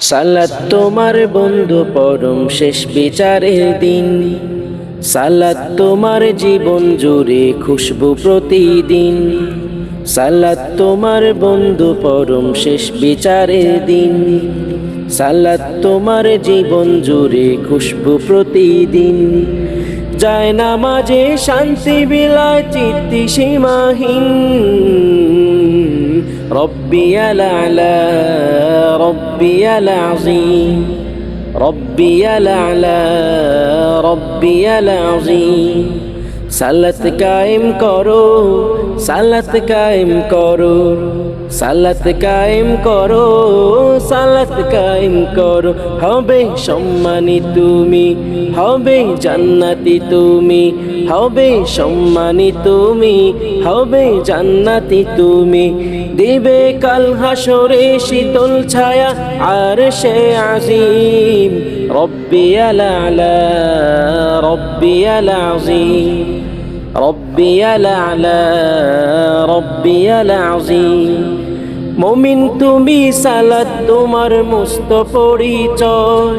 সালাত তোমার বন্ধু পরম শেষ বিচারের দিন। সালাত তোমার জীবন জুড়ে খুশবু প্রতিদিন। সালাত তোমার বন্ধু পরম শেষ বিচারের দিন। সালাত তোমার জীবন জুড়ে খুশবু প্রতিদিন। যায় নামাজে শান্তি বিলায় চিত্তি সীমাহীন। ربي الأعلى ربي العظيم ربي الأعلى ربي العظيم সালাত কায়েম করো সালাত কায়েম করো সালাত কায়েম করো, সালাত কায়েম করো। হবে সম্মানী তুমি, হবে জান্নাতি তুমি, হবে সম্মানী তুমি, হবে জান্নাতি তুমি। দিবে কাল হাসরে শীতল ছায়া, আর সে আজিম, রব্বি আলা রব্বি আজিম। মমিন তুমি সালাদ তোমার মুস্ত পরিচয়।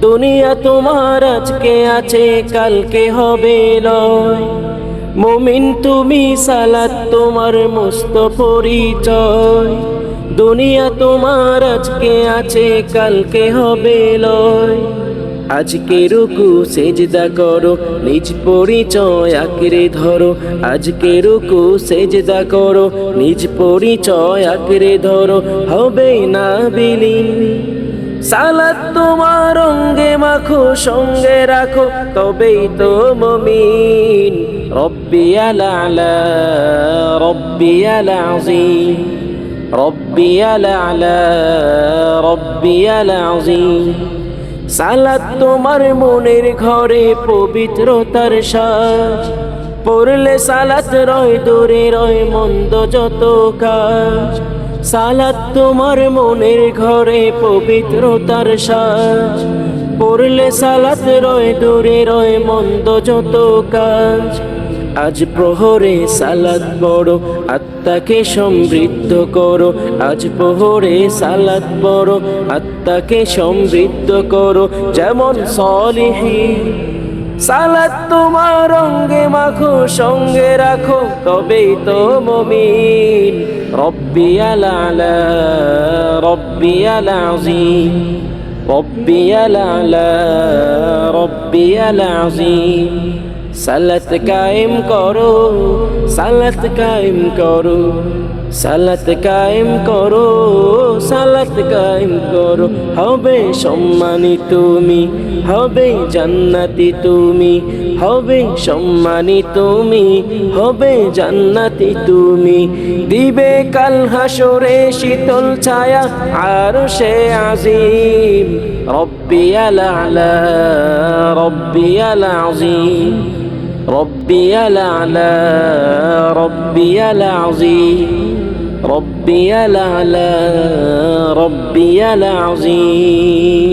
দুনিয়া তোমার আজকে আছে, কালকে হবে লয় মমিন তুমি সালাদ তোমার মুস্ত পরিচয়। দুনিয়া তোমার আজকে আছে, কালকে হবে লয় আজকে রুকু সেজদা করো, নিজ পরিচয় আঁকড়ে ধরো। আজকে রুকু সেজদা করো, নিজ পরিচয় আঁকড়ে ধরো। হবে না বিলীন সালাত তোমার অঙ্গে মাখো, সঙ্গে রাখো, তবেই তো মমিন। রব্বি আলা রব্বি আলাজিম রব্বি আলা রব্বি আলাজিম সালাত তোমার মনের ঘরে পবিত্রতার সাজ। পড়লে সালাত রয়, দূরে রয়, মন্দ যত কাজ। সালাত তোমার মনের ঘরে পবিত্রতার সাজ। পড়লে সালাত রয়, দূরে রয়, মন্দ যত কাজ। আজ প্রহরে সালাদ বড় আত্মাকে সমৃদ্ধ করো। আজ প্রহরে সালাদ বড় আত্মাকে সমৃদ্ধ করো। যেমন সলিহি সালাদ তোমার অঙ্গে মাখো, সঙ্গে রাখো, তবেই তো মমিন। রব্বি আলা রব্বি আলাজিম রব্বি আলা রব্বি আলাজিম সালাত কায়েম করো, সালাত কায়েম করো, সালাত কায়েম করো, সালাত কায়েম করো। হবে সম্মানী তুমি, হবে জান্নাতি তুমি হবে সম্মানী তুমি হবে জান্নাতি তুমি দিবে কাল হাসরে শীতল ছায়া আর সে আজিম রব্বি আলা রব্বি আলাজিম ربي الأعلى ربي العظيم ربي الأعلى ربي العظيم